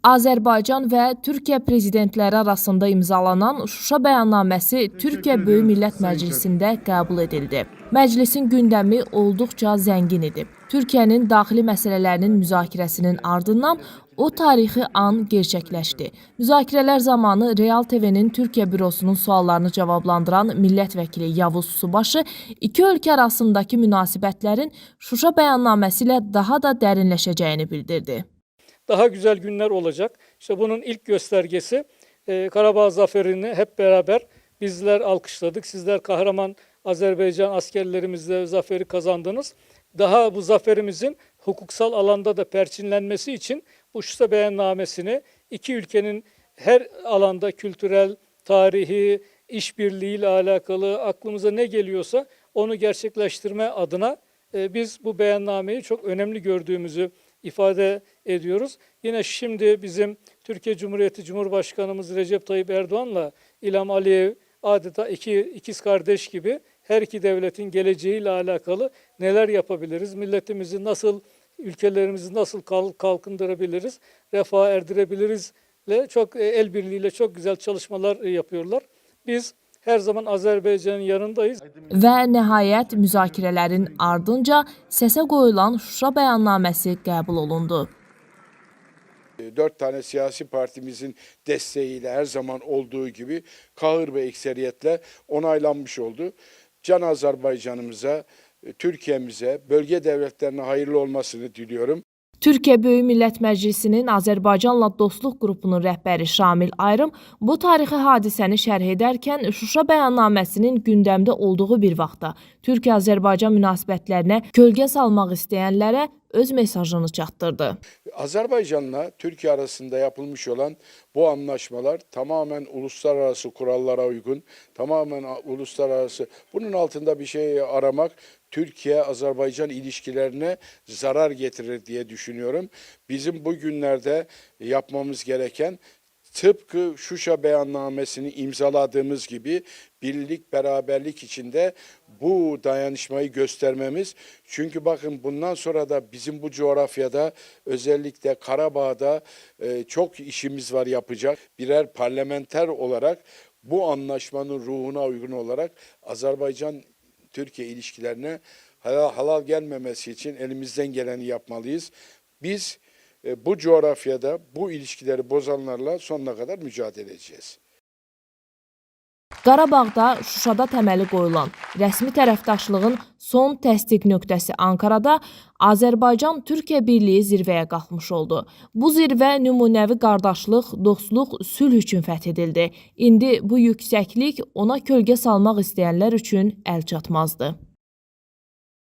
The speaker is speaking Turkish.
Azərbaycan və Türkiyə prezidentləri arasında imzalanan Şuşa bəyannaməsi Türkiyə Böyük Millət Məclisində qəbul edildi. Məclisin gündəmi olduqca zəngin idi. Türkiyənin daxili məsələlərinin müzakirəsinin ardından o tarixi an gerçəkləşdi. Müzakirələr zamanı Real TV-nin Türkiyə bürosunun suallarını cavablandıran millət vəkili Yavuz Subaşı iki ölkə arasındakı münasibətlərin Şuşa bəyannaməsi ilə daha da dərinləşəcəyini bildirdi. Daha güzel günler olacak. İşte bunun ilk göstergesi e, Karabağ zaferini hep beraber bizler alkışladık. Sizler kahraman Azerbaycan askerlerimizle zaferi kazandınız. Daha bu zaferimizin hukuksal alanda da perçinlenmesi için bu Şuşa beyannamesini iki ülkenin her alanda kültürel, tarihi, işbirliği ile alakalı aklımıza ne geliyorsa onu gerçekleştirme adına e, biz bu beyannameyi çok önemli gördüğümüzü ifade ediyoruz. Yine şimdi bizim Türkiye Cumhuriyeti Cumhurbaşkanımız Recep Tayyip Erdoğan'la İlham Aliyev adeta iki ikiz kardeş gibi her iki devletin geleceğiyle alakalı neler yapabiliriz? Milletimizi nasıl, ülkelerimizi nasıl kal- kalkındırabiliriz, refaha erdirebiliriz çok e, el birliğiyle çok güzel çalışmalar e, yapıyorlar. Biz her zaman Azerbaycan'ın yanındayız. Və nəhayət müzakirələrin ardınca səsə qoyulan Şuşa bəyannaməsi qəbul olundu. Dört tane siyasi partimizin desteğiyle her zaman olduğu gibi kahır ve ekseriyetle onaylanmış oldu. Can Azerbaycan'ımıza, Türkiye'mize, bölge devletlerine hayırlı olmasını diliyorum. Türkiyə Böyük Millət Məclisinin Azərbaycanla dostluq qrupunun rəhbəri Şamil Ayrım bu tarixi hadisəni şərh edərkən Şuşa bəyannaməsinin gündəmdə olduğu bir vaxtda Türkiyə-Azərbaycan münasibətlərinə kölgə salmaq istəyənlərə öz mesajını çatdırdı. Azerbaycan'la Türkiye arasında yapılmış olan bu anlaşmalar tamamen uluslararası kurallara uygun, tamamen uluslararası. Bunun altında bir şey aramak Türkiye-Azerbaycan ilişkilerine zarar getirir diye düşünüyorum. Bizim bugünlerde yapmamız gereken tıpkı Şuşa beyannamesini imzaladığımız gibi birlik beraberlik içinde bu dayanışmayı göstermemiz. Çünkü bakın bundan sonra da bizim bu coğrafyada özellikle Karabağ'da e, çok işimiz var yapacak. Birer parlamenter olarak bu anlaşmanın ruhuna uygun olarak Azerbaycan Türkiye ilişkilerine halal, halal gelmemesi için elimizden geleni yapmalıyız. Biz e, bu coğrafyada bu ilişkileri bozanlarla sonuna kadar mücadele edeceğiz. Qarabağda Şuşada təməli qoyulan rəsmi tərəfdaşlığın son təsdiq nöqtəsi Ankarada Azərbaycan-Türkiyə birliyi zirvəyə qalxmış oldu. Bu zirvə nümunəvi qardaşlıq, dostluq, sülh üçün fəth. İndi bu yüksəklik ona kölgə salmaq istəyənlər üçün əl çatmazdı.